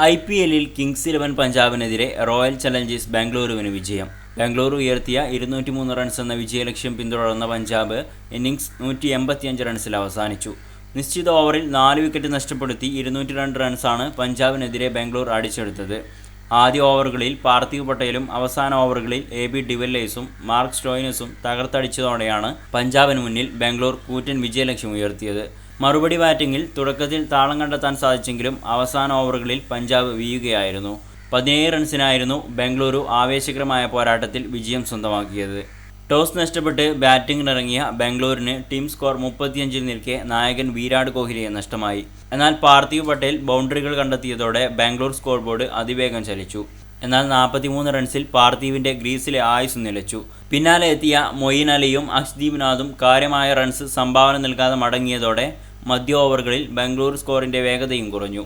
I P എല്ലിൽ Kings Eleven പഞ്ചാബിനെതിരെ Royal Challengers ബാംഗ്ലൂരുവിന് വിജയം. ബാംഗ്ലൂർ ഉയർത്തിയ ഇരുന്നൂറ്റി മൂന്ന് റൺസ് എന്ന വിജയലക്ഷ്യം പിന്തുടർന്ന പഞ്ചാബ് ഇന്നിംഗ്സ് നൂറ്റി എൺപത്തിയഞ്ച് റൺസിൽ അവസാനിച്ചു. നിശ്ചിത ഓവറിൽ നാല് വിക്കറ്റ് നഷ്ടപ്പെടുത്തി ഇരുന്നൂറ്റി രണ്ട് റൺസാണ് പഞ്ചാബിനെതിരെ ബാംഗ്ലൂർ അടിച്ചെടുത്തത്. ആദ്യ ഓവറുകളിൽ പാർത്ഥിവ് പട്ടേലും അവസാന ഓവറുകളിൽ എ ബി ഡിവല്ലേഴ്സും മാർക്ക് സ്റ്റോയിനസും തകർത്തടിച്ചതോടെയാണ് പഞ്ചാബിന് മുന്നിൽ ബാംഗ്ലൂർ കൂറ്റൻ വിജയലക്ഷ്യം ഉയർത്തിയത്. മറുപടി ബാറ്റിംഗിൽ തുടക്കത്തിൽ താളം കണ്ടെത്താൻ സാധിച്ചെങ്കിലും അവസാന ഓവറുകളിൽ പഞ്ചാബ് വീഴുകയായിരുന്നു. പതിനേഴ് റൺസിനായിരുന്നു ബംഗളൂരു ആവേശകരമായ പോരാട്ടത്തിൽ വിജയം സ്വന്തമാക്കിയത്. ടോസ് നഷ്ടപ്പെട്ട് ബാറ്റിംഗിനിറങ്ങിയ ബംഗളൂരിന് ടീം സ്കോർ മുപ്പത്തിയഞ്ചിൽ നിൽക്കെ നായകൻ വിരാട് കോഹ്ലിയെ നഷ്ടമായി. എന്നാൽ പാർത്ഥിവ് പട്ടേൽ ബൗണ്ടറികൾ കണ്ടെത്തിയതോടെ ബാംഗ്ലൂർ സ്കോർ ബോർഡ് അതിവേഗം ചലിച്ചു. എന്നാൽ നാൽപ്പത്തിമൂന്ന് റൺസിൽ പാർത്ഥീവിന്റെ ഗ്രീസിലെ ആയുസ് നിലച്ചു. പിന്നാലെ എത്തിയ മൊയ്ൻ അലിയും അക്ഷ്ദീപ്നാഥും കാര്യമായ റൺസ് സംഭാവന നൽകാതെ മടങ്ങിയതോടെ മധ്യ ഓവറുകളിൽ ബാംഗ്ലൂർ സ്കോറിന്റെ വേഗതയും കുറഞ്ഞു.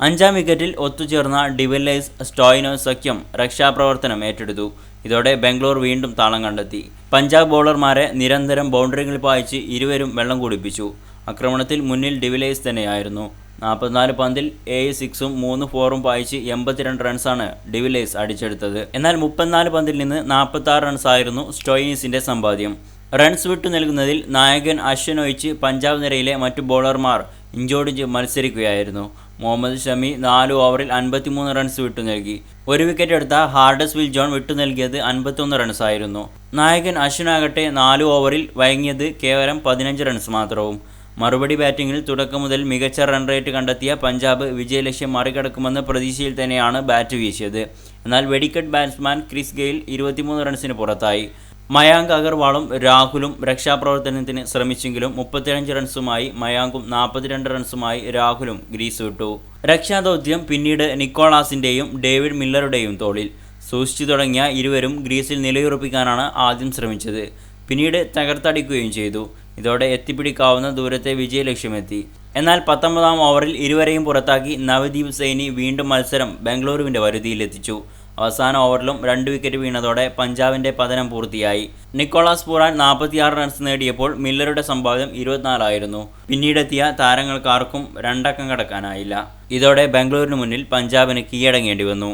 അഞ്ചാം വിക്കറ്റിൽ ഒത്തുചേർന്ന ഡിവില്ലേഴ്സ് സ്റ്റോയിനോസ് സഖ്യം രക്ഷാപ്രവർത്തനം ഏറ്റെടുത്തു. ഇതോടെ ബാംഗ്ലൂർ വീണ്ടും താളം കണ്ടെത്തി. പഞ്ചാബ് ബൗളർമാരെ നിരന്തരം ബൗണ്ടറികൾ പായിച്ച് ഇരുവരും വെള്ളം കുടിപ്പിച്ചു. ആക്രമണത്തിൽ മുന്നിൽ ഡിവിലേഴ്സ് തന്നെയായിരുന്നു. നാൽപ്പത്തിനാല് പന്തിൽ ഏഴ് സിക്സും മൂന്ന് ഫോറും പായിച്ച് എൺപത്തിരണ്ട് റൺസാണ് ഡിവിലേഴ്സ് അടിച്ചെടുത്തത്. എന്നാൽ മുപ്പത്തിനാല് പന്തിൽ നിന്ന് നാൽപ്പത്തി റൺസായിരുന്നു സ്റ്റോയിനീസിന്റെ സമ്പാദ്യം. റൺസ് വിട്ടു നൽകുന്നതിൽ നായകൻ അശ്വിൻ ഒഴിച്ച് പഞ്ചാബ് നിരയിലെ മറ്റു ബോളർമാർ ഇഞ്ചോടിഞ്ച് മത്സരിക്കുകയായിരുന്നു. മുഹമ്മദ് ഷമി നാല് ഓവറിൽ അൻപത്തിമൂന്ന് റൺസ് വിട്ടു നൽകി. ഒരു വിക്കറ്റ് എടുത്ത ഹാർഡസ് വിൽ ജോൺ വിട്ടു നൽകിയത് അൻപത്തൊന്ന് റൺസായിരുന്നു നായകൻ അശ്വിനാകട്ടെ നാല് ഓവറിൽ വഴങ്ങിയത് കേവലം പതിനഞ്ച് റൺസ് മാത്രവും. മറുപടി ബാറ്റിംഗിൽ തുടക്കം മുതൽ മികച്ച റൺ റേറ്റ് കണ്ടെത്തിയ പഞ്ചാബ് വിജയലക്ഷ്യം മറികടക്കുമെന്ന പ്രതീക്ഷയിൽ തന്നെയാണ് ബാറ്റ് വീശിയത്. എന്നാൽ വെടിക്കറ്റ് ബാറ്റ്സ്മാൻ ക്രിസ് ഗെയിൽ ഇരുപത്തിമൂന്ന് റൺസിന് പുറത്തായി. മയാങ്ക് അഗർവാളും രാഹുലും രക്ഷാപ്രവർത്തനത്തിന് ശ്രമിച്ചെങ്കിലും മുപ്പത്തിയഞ്ച് റൺസുമായി മയാങ്കും നാൽപ്പത്തിരണ്ട് റൺസുമായി രാഹുലും ഗ്രീസ് വിട്ടു. രക്ഷാദൗത്യം പിന്നീട് നിക്കോളാസിന്റെയും ഡേവിഡ് മില്ലറുടെയും തോളിൽ. സൂക്ഷിച്ചു തുടങ്ങിയ ഇരുവരും ഗ്രീസിൽ നിലയുറപ്പിക്കാനാണ് ആദ്യം ശ്രമിച്ചത്. പിന്നീട് തകർത്തടിക്കുകയും ചെയ്തു. ഇതോടെ എത്തിപ്പിടിക്കാവുന്ന ദൂരത്തെ വിജയലക്ഷ്യമെത്തി. എന്നാൽ പത്തൊമ്പതാം ഓവറിൽ ഇരുവരെയും പുറത്താക്കി നവദീപ് സൈനി വീണ്ടും മത്സരം ബംഗളൂരുവിന്റെ വരുതിയിലെത്തിച്ചു. അവസാന ഓവറിലും രണ്ട് വിക്കറ്റ് വീണതോടെ പഞ്ചാബിന്റെ പതനം പൂർത്തിയായി. നിക്കോളാസ് പൂറാൻ നാൽപ്പത്തിയാറ് റൺസ് നേടിയപ്പോൾ മില്ലറുടെ സമ്പാദ്യം ഇരുപത്തിനാലായിരുന്നു. പിന്നീടെത്തിയ താരങ്ങൾക്കാർക്കും രണ്ടക്കം കടക്കാനായില്ല. ഇതോടെ ബാംഗ്ലൂരിന് മുന്നിൽ പഞ്ചാബിന് കീഴടങ്ങേണ്ടി വന്നു.